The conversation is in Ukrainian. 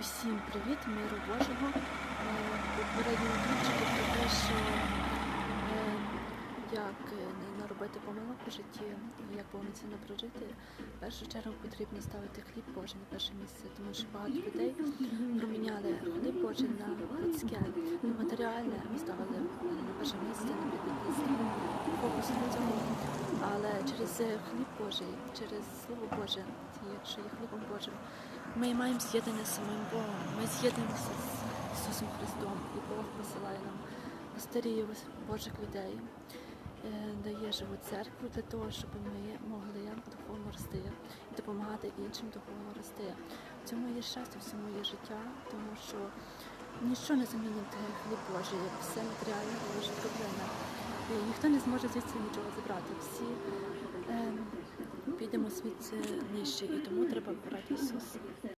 Усім привіт, миру Божого. Е, Попередньо ключики про те, що е, як е, не наробити помилок у житті, як повноцінно прожити. В першу чергу потрібно ставити хліб Божий на перше місце, тому що багато людей проміняли хліб Божий на людське, на матеріальне, ставили на перше місце, на підприємство, фокус на цьому. Через хліб Божий, через Слово Боже, якщо є хлібом Божим, ми маємо з'єднання з самим Богом. Ми з'єднуємося з Ісусом Христом, і Бог посилає нам пастирів Божих людей, е, дає живу церкву для того, щоб ми могли духовно рости і допомагати іншим духовно рости. В цьому є щастя, в цьому є життя, тому що ніщо не замінить хліб Божий, все матеріальне дуже проблема. Ніхто не зможе звідси нічого забрати. Всі підемо звідси нижче, і тому треба брати Ісуса.